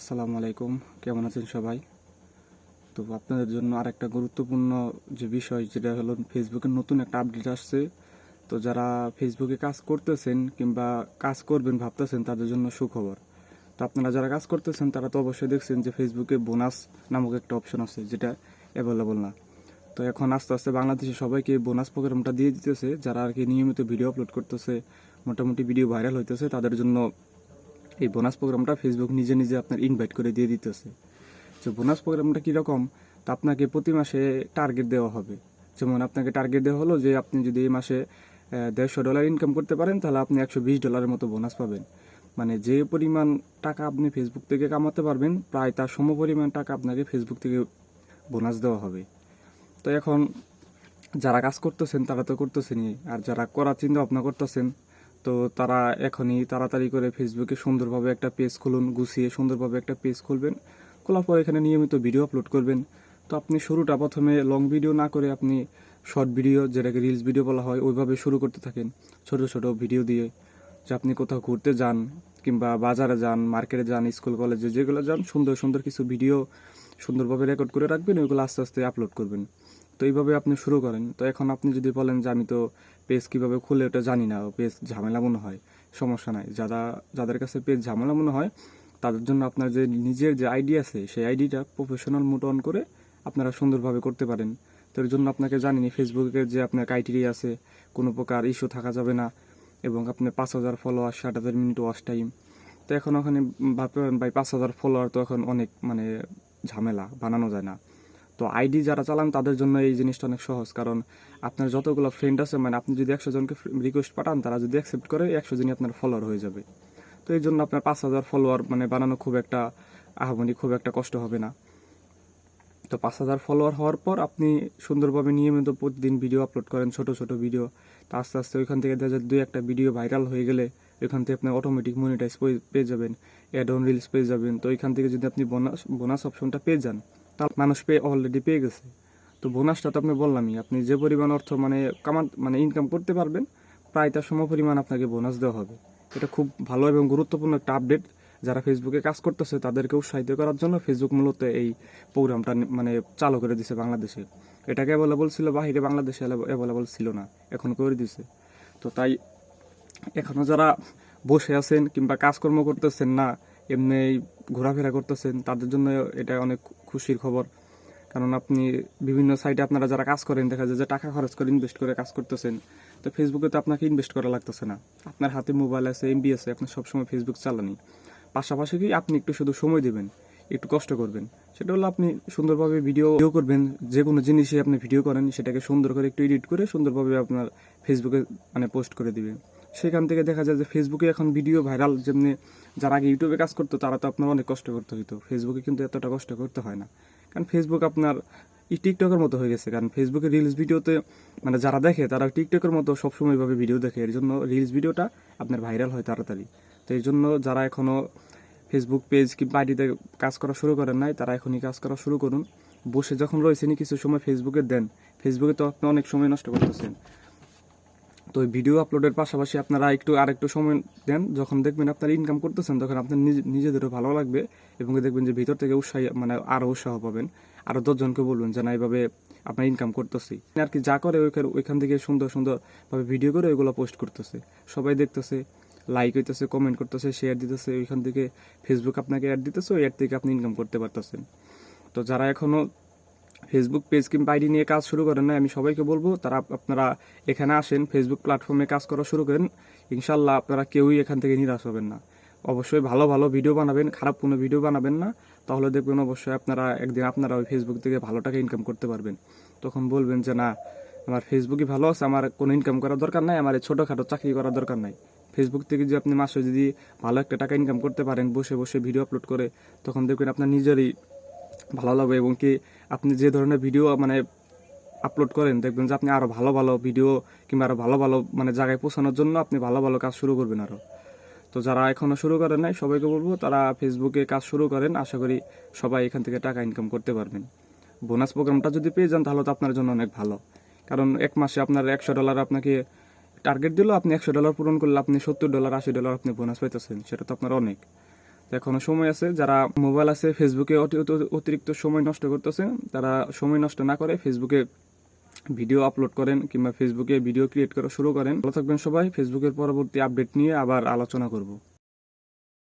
আসসালামু আলাইকুম। কেমন আছেন সবাই? তো আপনাদের জন্য আর একটা গুরুত্বপূর্ণ যে বিষয়, যেটা হলো ফেসবুকের নতুন একটা আপডেট আসছে। তো যারা ফেসবুকে কাজ করতেছেন কিংবা কাজ করবেন ভাবতেছেন, তাদের জন্য সুখবর। তো আপনারা যারা কাজ করতেছেন, তারা তো অবশ্যই দেখছেন যে ফেসবুকে বোনাস নামক একটা অপশন আছে, যেটা অ্যাভেলেবল না। তো এখন আস্তে আস্তে বাংলাদেশে সবাইকে বোনাস প্রোগ্রামটা দিয়ে দিতেছে। যারা আর কি নিয়মিত ভিডিও আপলোড করতেছে, মোটামুটি ভিডিও ভাইরাল হইতেছে, তাদের জন্য এই বোনাস প্রোগ্রামটা ফেসবুক নিজে নিজে আপনার ইনভাইট করে দিয়ে দিতেছে। তো বোনাস প্রোগ্রামটা কীরকম? তা আপনাকে প্রতি মাসে টার্গেট দেওয়া হবে। যেমন আপনাকে টার্গেট দেওয়া হলো যে আপনি যদি এই মাসে দেড়শো ডলার ইনকাম করতে পারেন, তাহলে আপনি একশো বিশ ডলারের মতো বোনাস পাবেন। মানে যে পরিমাণ টাকা আপনি ফেসবুক থেকে কামাতে পারবেন, প্রায় তার সম পরিমাণ টাকা আপনাকে ফেসবুক থেকে বোনাস দেওয়া হবে। তো এখন যারা কাজ করতেছেন, তারা তো করতেছেনই। আর যারা করার চিন্তা ভাবনা করতেছেন তো তারা এখনই তাড়াতাড়ি করে ফেসবুকে সুন্দরভাবে একটা পেজ খুলুন, গুছিয়ে সুন্দরভাবে একটা পেজ খুলবেন। খোলার পর এখানে নিয়মিত ভিডিও আপলোড করবেন। তো আপনি শুরুটা প্রথমে লং ভিডিও না করে আপনি শর্ট ভিডিও যেটাকে রিলস ভিডিও বলা হয়, ওইভাবে শুরু করতে থাকেন। ছোট ছোট ভিডিও দিয়ে যে আপনি কোথাও ঘুরতে যান কিংবা বাজারে যান মার্কেটে যান স্কুল কলেজে যেগুলো যান, সুন্দর সুন্দর কিছু ভিডিও সুন্দরভাবে রেকর্ড করে রাখবেন, ওইগুলো আস্তে আস্তে আপলোড করবেন। তো এইভাবে আপনি শুরু করেন। তো এখন আপনি যদি বলেন যে আমি তো পেজ কীভাবে খুলে ওটা জানি না পেজ ঝামেলা মনে হয়, সমস্যা নাই। যারা, যাদের কাছে পেজ ঝামেলা মনে হয়, তাদের জন্য আপনার যে নিজের যে আইডি আছে, সেই আইডিটা প্রফেশনাল মোড অন করে আপনারা সুন্দরভাবে করতে পারেন। তো এর জন্য আপনাকে জানিনি ফেসবুকের যে আপনার ক্রাইটেরিয়া আছে, কোনো প্রকার ইস্যু থাকা যাবে না এবং আপনার পাঁচ হাজার ফলোয়ার ষাট হাজার মিনিট ওয়াশ টাইম তো এখন ওখানে ভাই পাঁচ হাজার ফলোয়ার তো এখন অনেক মানে ঝামেলা, বানানো যায় না। তো আইডি যারা চালান, তাদের জন্য এই জিনিসটা অনেক সহজ। কারণ আপনার যতগুলো ফ্রেন্ড আছে মানে আপনি যদি একশো জনকে রিকোয়েস্ট পাঠান, তারা যদি অ্যাকসেপ্ট করে একশো জনই আপনার ফলোয়ার হয়ে যাবে। তো এই জন্য আপনার পাঁচ হাজার ফলোয়ার মানে বানানো খুব একটা আহামনি খুব একটা কষ্ট হবে না। তো পাঁচ হাজার ফলোয়ার হওয়ার পর আপনি সুন্দরভাবে নিয়মিত প্রতিদিন ভিডিও আপলোড করেন, ছোট ছোট ভিডিও তো আস্তে আস্তে ওইখান থেকে দেখা যায় দুই একটা ভিডিও ভাইরাল হয়ে গেলে ওইখান থেকে আপনি অটোমেটিক মনিটাইজ পেয়ে যাবেন। অ্যাড অন রিলস পেয়ে যাবেন। তো এখান থেকে যদি আপনি বোনাস বোনাস অপশনটা পেয়ে যান তাহলে মানুষ পেয়ে অলরেডি পেয়ে গেছে। তো বোনাসটা তো আপনি বললামই, আপনি যে পরিমাণ অর্থ মানে কামান মানে ইনকাম করতে পারবেন, প্রায় তার সম পরিমাণ আপনাকে বোনাস দেওয়া হবে। এটা খুব ভালো এবং গুরুত্বপূর্ণ একটা আপডেট যারা ফেসবুকে কাজ করতেছে, তাদেরকে উৎসাহিত করার জন্য ফেসবুক মূলত এই প্রোগ্রামটা মানে চালু করে দিছে বাংলাদেশে। এটাকে অ্যাভেলেবল ছিল, বাহিরে বাংলাদেশে অ্যাভেলেবল ছিল না, এখন করে দিছে। তো তাই এখনও যারা বসে আছেন কিংবা কাজকর্ম করতেছেন না, এমনি ঘোরাফেরা করতেছেন, তাদের জন্য এটা অনেক খুশির খবর। কারণ আপনি বিভিন্ন সাইটে আপনারা যারা কাজ করেন, দেখা যায় যে টাকা খরচ করে ইনভেস্ট করে কাজ করতেছেন। তো ফেসবুকে তো আপনাকে ইনভেস্ট করা লাগতেছে না। আপনার হাতে মোবাইল আছে এমবি আছে, আপনি সবসময় ফেসবুক চালানি পাশাপাশি কি আপনি একটু শুধু সময় দিবেন, একটু কষ্ট করবেন। সেটা হলো আপনি সুন্দরভাবে ভিডিও ভিডিও করবেন, যে কোনো জিনিসে আপনি ভিডিও করেন, সেটাকে সুন্দর করে একটু এডিট করে সুন্দরভাবে আপনার ফেসবুকে মানে পোস্ট করে দিবেন। সেখান থেকে দেখা যায় যে ফেসবুকে এখন ভিডিও ভাইরাল যেমনি যারা আগে ইউটিউবে কাজ করতো, তারা তো আপনার অনেক কষ্ট করতে হইতো। ফেসবুকে কিন্তু এতটা কষ্ট করতে হয় না। কারণ ফেসবুক আপনার টিকটকের মতো হয়ে গেছে। কারণ ফেসবুকে রিলস ভিডিওতে মানে যারা দেখে, তারা টিকটকের মতো সবসময়ভাবে ভিডিও দেখে। এর জন্য রিলস ভিডিওটা আপনার ভাইরাল হয় তাড়াতাড়ি। তো এই জন্য যারা এখনও ফেসবুক পেজ কিংবা আইডিতে কাজ করা শুরু করেন নাই, তারা এখনই কাজ করা শুরু করুন। বসে যখন রয়েছেন কিছু সময় ফেসবুকে দেন। ফেসবুকে তো আপনি অনেক সময় নষ্ট করতেছেন। তো ভিডিও আপলোডের পাশাপাশি আপনারা একটু আর একটু সময় দেন। যখন দেখবেন আপনারা ইনকাম করতেছেন, তখন আপনার নিজে, নিজেদেরও ভালো লাগবে এবং দেখবেন যে ভিতর থেকে উৎসাহ মানে আরও উৎসাহ পাবেন। আরও দশজনকে বলবেন যে, না, এইভাবে আপনার ইনকাম করতেছি। আর কি যা করে ওইখান ওইখান থেকে সুন্দর, সুন্দরভাবে ভিডিও করে ওইগুলো পোস্ট করতেছে। সবাই দেখতেছে লাইক হইতেছে কমেন্ট করতেছে শেয়ার দিতেছে। ওইখান থেকে ফেসবুক আপনাকে অ্যাড দিতেছে, ওই অ্যাড থেকে আপনি ইনকাম করতে পারতেছেন। তো যারা এখনও ফেসবুক পেজ কিংবা আইডি নিয়ে কাজ শুরু করেন না আমি সবাইকে বলব, তারা আপনারা এখানে আসেন ফেসবুক প্ল্যাটফর্মে কাজ করা শুরু করেন, ইনশাল্লাহ আপনারা কেউই এখান থেকে নিরাশ হবেন না। অবশ্যই ভালো ভালো ভিডিও বানাবেন, খারাপ কোনো ভিডিও বানাবেন না, তাহলে দেখবেন অবশ্যই আপনারা একদিন আপনারা ওই ফেসবুক থেকে ভালো টাকা ইনকাম করতে পারবেন। তখন বলবেন যে, না, আমার ফেসবুকই ভালো আছে, আমার কোনো ইনকাম করার দরকার নাই, আমার ছোটোখাটো চাকরি করার দরকার নাই। ফেসবুক থেকে যদি আপনি মাসে যদি ভালো একটা টাকা ইনকাম করতে পারেন, বসে বসে ভিডিও আপলোড করে, তখন দেখবেন আপনার নিজেরই ভালো লাগবে এবং কি আপনি যে ধরনের ভিডিও মানে আপলোড করেন, দেখবেন যে আপনি আরও ভালো ভালো ভিডিও কিংবা আরও ভালো ভালো মানে জায়গায় পৌঁছানোর জন্য আপনি ভালো ভালো কাজ শুরু করবেন আরও তো যারা এখনও শুরু করেন নাই, সবাইকে বলব তারা ফেসবুকে কাজ শুরু করেন, আশা করি সবাই এখান থেকে টাকা ইনকাম করতে পারবেন। বোনাস প্রোগ্রামটা যদি পেয়ে যান, তাহলে তো আপনার জন্য অনেক ভালো। কারণ এক মাসে আপনার একশো ডলার আপনাকে টার্গেট দিল, আপনি একশো ডলার পূরণ করলে আপনি সত্তর ডলার আশি ডলার আপনি বোনাস পাইতেছেন, সেটা তো আপনার অনেক। এখনও সময় আছে যারা মোবাইল আছে ফেসবুকে অতি- অতি- অতিরিক্ত সময় নষ্ট করতেছে, তারা সময় নষ্ট না করে ফেসবুকে ভিডিও আপলোড করেন কিংবা ফেসবুকে ভিডিও ক্রিয়েট করা শুরু করেন। ভালো থাকবেন সবাই ফেসবুকের পরবর্তী আপডেট নিয়ে আবার আলোচনা করব।